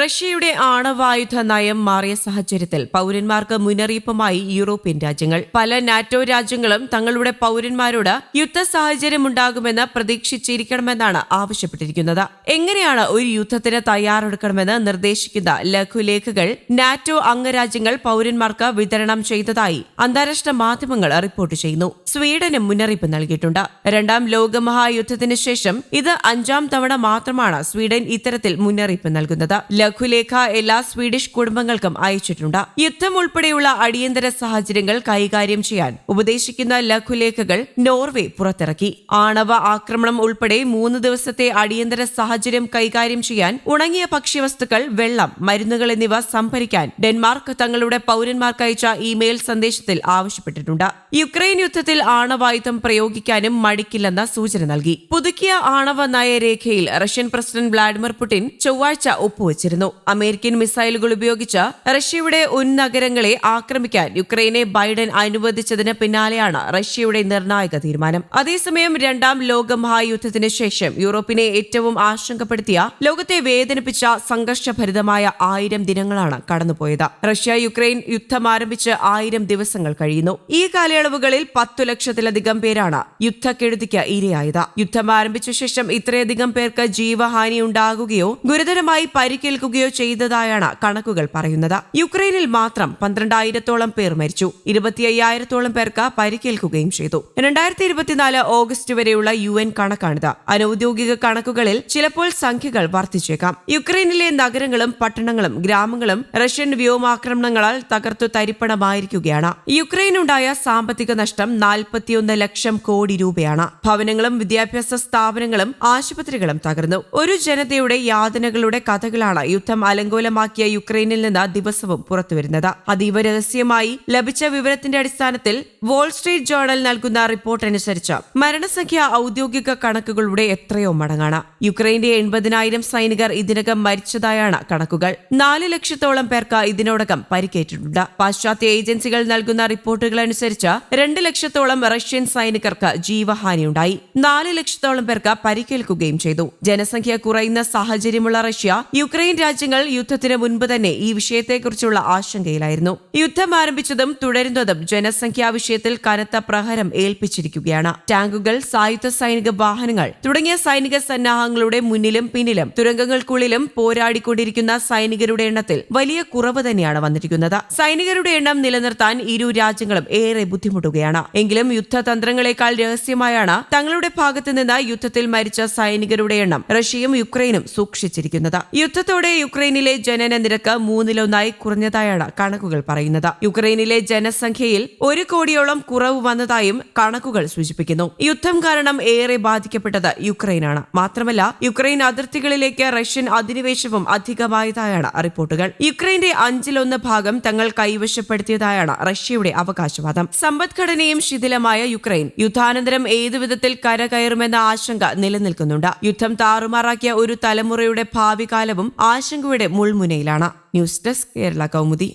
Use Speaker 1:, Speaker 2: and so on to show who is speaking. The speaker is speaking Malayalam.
Speaker 1: റഷ്യയുടെ ആണവായുധ നയം മാറിയ സാഹചര്യത്തിൽ പൗരന്മാർക്ക് മുന്നറിയിപ്പുമായി യൂറോപ്യൻ രാജ്യങ്ങൾ. പല നാറ്റോ രാജ്യങ്ങളും തങ്ങളുടെ പൗരന്മാരോട് യുദ്ധ സാഹചര്യമുണ്ടാകുമെന്ന് പ്രതീക്ഷിച്ചിരിക്കണമെന്നാണ് ആവശ്യപ്പെട്ടിരിക്കുന്നത്. എങ്ങനെയാണ് ഒരു യുദ്ധത്തിന് തയ്യാറെടുക്കണമെന്ന് നിർദ്ദേശിക്കുന്ന ലഘുലേഖകൾ നാറ്റോ അംഗരാജ്യങ്ങൾ പൗരന്മാർക്ക് വിതരണം ചെയ്തതായി അന്താരാഷ്ട്ര മാധ്യമങ്ങൾ റിപ്പോർട്ട് ചെയ്യുന്നു. സ്വീഡനും മുന്നറിയിപ്പ് നൽകിയിട്ടുണ്ട്. രണ്ടാം ലോകമഹായുദ്ധത്തിന് ശേഷം ഇത് അഞ്ചാം തവണ മാത്രമാണ് സ്വീഡൻ ഇത്തരത്തിൽ മുന്നറിയിപ്പ് നൽകുന്നത്. ലഘുലേഖ എല്ലാ സ്വീഡിഷ് കുടുംബങ്ങൾക്കും അയച്ചിട്ടുണ്ട്. യുദ്ധം ഉൾപ്പെടെയുള്ള അടിയന്തര സാഹചര്യങ്ങൾ കൈകാര്യം ചെയ്യാൻ ഉപദേശിക്കുന്ന ലഘുലേഖകൾ നോർവേ പുറത്തിറക്കി. ആണവ ആക്രമണം ഉൾപ്പെടെ മൂന്ന് ദിവസത്തെ അടിയന്തര സാഹചര്യം കൈകാര്യം ചെയ്യാൻ ഉണങ്ങിയ ഭക്ഷ്യവസ്തുക്കൾ വെള്ളം മരുന്നുകൾ എന്നിവ സംഭരിക്കാൻ ഡെൻമാർക്ക് തങ്ങളുടെ പൗരന്മാർക്ക് അയച്ച ഇമെയിൽ സന്ദേശത്തിൽ ആവശ്യപ്പെട്ടിട്ടുണ്ട്. യുക്രൈൻ യുദ്ധത്തിൽ ആണവായുധം പ്രയോഗിക്കാനും മടിക്കില്ലെന്ന സൂചന നൽകി. പുതുക്കിയ ആണവ നയരേഖയിൽ റഷ്യൻ പ്രസിഡന്റ് വ്ളാഡിമിർ പുടിൻ ചൊവ്വാഴ്ച ഒപ്പുവച്ചിരുന്നു. അമേരിക്കൻ മിസൈലുകൾ ഉപയോഗിച്ച് റഷ്യയുടെ ഉന്നഗരങ്ങളെ ആക്രമിക്കാൻ യുക്രൈനെ ബൈഡൻ അനുവദിച്ചതിന് പിന്നാലെയാണ് റഷ്യയുടെ നിർണായക തീരുമാനം. അതേസമയം രണ്ടാം ലോക മഹായുദ്ധത്തിന് ശേഷം യൂറോപ്പിനെ ഏറ്റവും ആശങ്കപ്പെടുത്തിയ ലോകത്തെ വേദനിപ്പിച്ച സംഘർഷഭരിതമായ ആയിരം ദിനങ്ങളാണ് കടന്നുപോയത്. റഷ്യ യുക്രൈൻ യുദ്ധം ആരംഭിച്ച് ആയിരം ദിവസങ്ങൾ കഴിയുന്നു. ഈ കാലയളവുകളിൽ പത്തു ലക്ഷത്തിലധികം പേരാണ് യുദ്ധക്കെടുതിക്ക് ഇരയായത്. യുദ്ധം ആരംഭിച്ച ശേഷം ഇത്രയധികം പേർക്ക് ജീവഹാനി ഉണ്ടാകുകയോ ഗുരുതരമായി പരിക്കേൽക്കുകയോ ചെയ്തതായാണ് കണക്കുകൾ പറയുന്നത്. യുക്രൈനിൽ മാത്രം പന്ത്രണ്ടായിരത്തോളം പേർ മരിച്ചു. ഇരുപത്തി അയ്യായിരത്തോളം പേർക്ക് പരിക്കേൽക്കുകയും ചെയ്തു. രണ്ടായിരത്തി ഇരുപത്തിനാല് ഓഗസ്റ്റ് വരെയുള്ള യു എൻ കണക്കാണിത്. അനൌദ്യോഗിക കണക്കുകളിൽ ചിലപ്പോൾ സംഖ്യകൾ വർദ്ധിച്ചേക്കാം. യുക്രൈനിലെ നഗരങ്ങളും പട്ടണങ്ങളും ഗ്രാമങ്ങളും റഷ്യൻ വ്യോമാക്രമണങ്ങളാൽ തകർത്തു തരിപ്പണമായിരിക്കുകയാണ്. യുക്രൈനുണ്ടായ സാമ്പത്തിക നഷ്ടം നാൽപ്പത്തിയൊന്ന് ലക്ഷം കോടി രൂപയാണ്. ഭവനങ്ങളും വിദ്യാഭ്യാസ സ്ഥാപനങ്ങളും ആശുപത്രികളും തകർന്നു. ഒരു ജനതയുടെ യാതനകളുടെ കഥകളാണ് യുദ്ധം അലങ്കോലമാക്കിയ യുക്രൈനിൽ നിന്ന് ദിവസവും പുറത്തുവരുന്നത്. അതീവ രഹസ്യമായി ലഭിച്ച വിവരത്തിന്റെ അടിസ്ഥാനത്തിൽ വാൾ സ്ട്രീറ്റ് ജേർണൽ നൽകുന്ന റിപ്പോർട്ടനുസരിച്ച് മരണസംഖ്യ ഔദ്യോഗിക കണക്കുകളുടെ എത്രയോ മടങ്ങാണ്. യുക്രൈന്റെ എൺപതിനായിരം സൈനികർ ഇതിനകം മരിച്ചതായാണ് കണക്കുകൾ. നാല് ലക്ഷത്തോളം പേർക്ക് ഇതിനോടകം പരിക്കേറ്റിട്ടുണ്ട്. പാശ്ചാത്യ ഏജൻസികൾ നൽകുന്ന റിപ്പോർട്ടുകൾ അനുസരിച്ച് രണ്ട് ലക്ഷത്തോളം റഷ്യൻ സൈനികർക്ക് ജീവഹാനിയുണ്ടായി. നാല് ലക്ഷത്തോളം പേർക്ക് പരിക്കേൽക്കുകയും ചെയ്തു. ജനസംഖ്യ കുറയുന്ന സാഹചര്യമുള്ള റഷ്യ യുക്രൈൻ രാജ്യങ്ങൾ യുദ്ധത്തിന് മുൻപ് തന്നെ ഈ വിഷയത്തെക്കുറിച്ചുള്ള ആശങ്കയിലായിരുന്നു. യുദ്ധം ആരംഭിച്ചതും തുടരുന്നതും ജനസംഖ്യാ വിഷയത്തിൽ കനത്ത പ്രഹരം ഏൽപ്പിച്ചിരിക്കുകയാണ്. ടാങ്കുകൾ സായുധ സൈനിക വാഹനങ്ങൾ തുടങ്ങിയ സൈനിക സന്നാഹങ്ങളുടെ മുന്നിലും പിന്നിലും തുരങ്കങ്ങൾക്കുള്ളിലും പോരാടിക്കൊണ്ടിരിക്കുന്ന സൈനികരുടെ എണ്ണത്തിൽ വലിയ കുറവ് തന്നെയാണ് വന്നിരിക്കുന്നത്. സൈനികരുടെ എണ്ണം നിലനിർത്താൻ ഇരു രാജ്യങ്ങളും ഏറെ ബുദ്ധിമുട്ടുകയാണ്. എങ്കിലും യുദ്ധതന്ത്രങ്ങളെക്കാൾ രഹസ്യമായാണ് തങ്ങളുടെ ഭാഗത്ത് നിന്ന് യുദ്ധത്തിൽ മരിച്ച സൈനികരുടെ എണ്ണം റഷ്യയും യുക്രൈനും സൂക്ഷിച്ചിരിക്കുന്നത്. യുദ്ധത്തോടെ യുക്രൈനിലെ ജനന നിരക്ക് മൂന്നിലൊന്നായി കുറഞ്ഞതായാണ് കണക്കുകൾ പറയുന്നത്. യുക്രൈനിലെ ജനസംഖ്യയിൽ ഒരു കോടിയോളം കുറവ് വന്നതായും കണക്കുകൾ സൂചിപ്പിക്കുന്നു. യുദ്ധം കാരണം ഏറെ ബാധിക്കപ്പെട്ടത് യുക്രൈനാണ്. മാത്രമല്ല യുക്രൈൻ അതിർത്തികളിലേക്ക് റഷ്യൻ അധിനിവേശവും അധികമായതായാണ് റിപ്പോർട്ടുകൾ. യുക്രൈന്റെ അഞ്ചിലൊന്ന് ഭാഗം തങ്ങൾ കൈവശപ്പെടുത്തിയതായാണ് റഷ്യയുടെ അവകാശവാദം. സമ്പദ്ഘടനയും ശിഥിലമായ യുക്രൈൻ യുദ്ധാനന്തരം ഏതുവിധത്തിൽ കരകയറുമെന്ന ആശങ്ക നിലനിൽക്കുന്നുണ്ട്. യുദ്ധം താറുമാറാക്കിയ ഒരു തലമുറയുടെ ഭാവി കാലവും ആശങ്കയുടെ മുൾമുനയിലാണ്. News desk Kerala Kaumudi.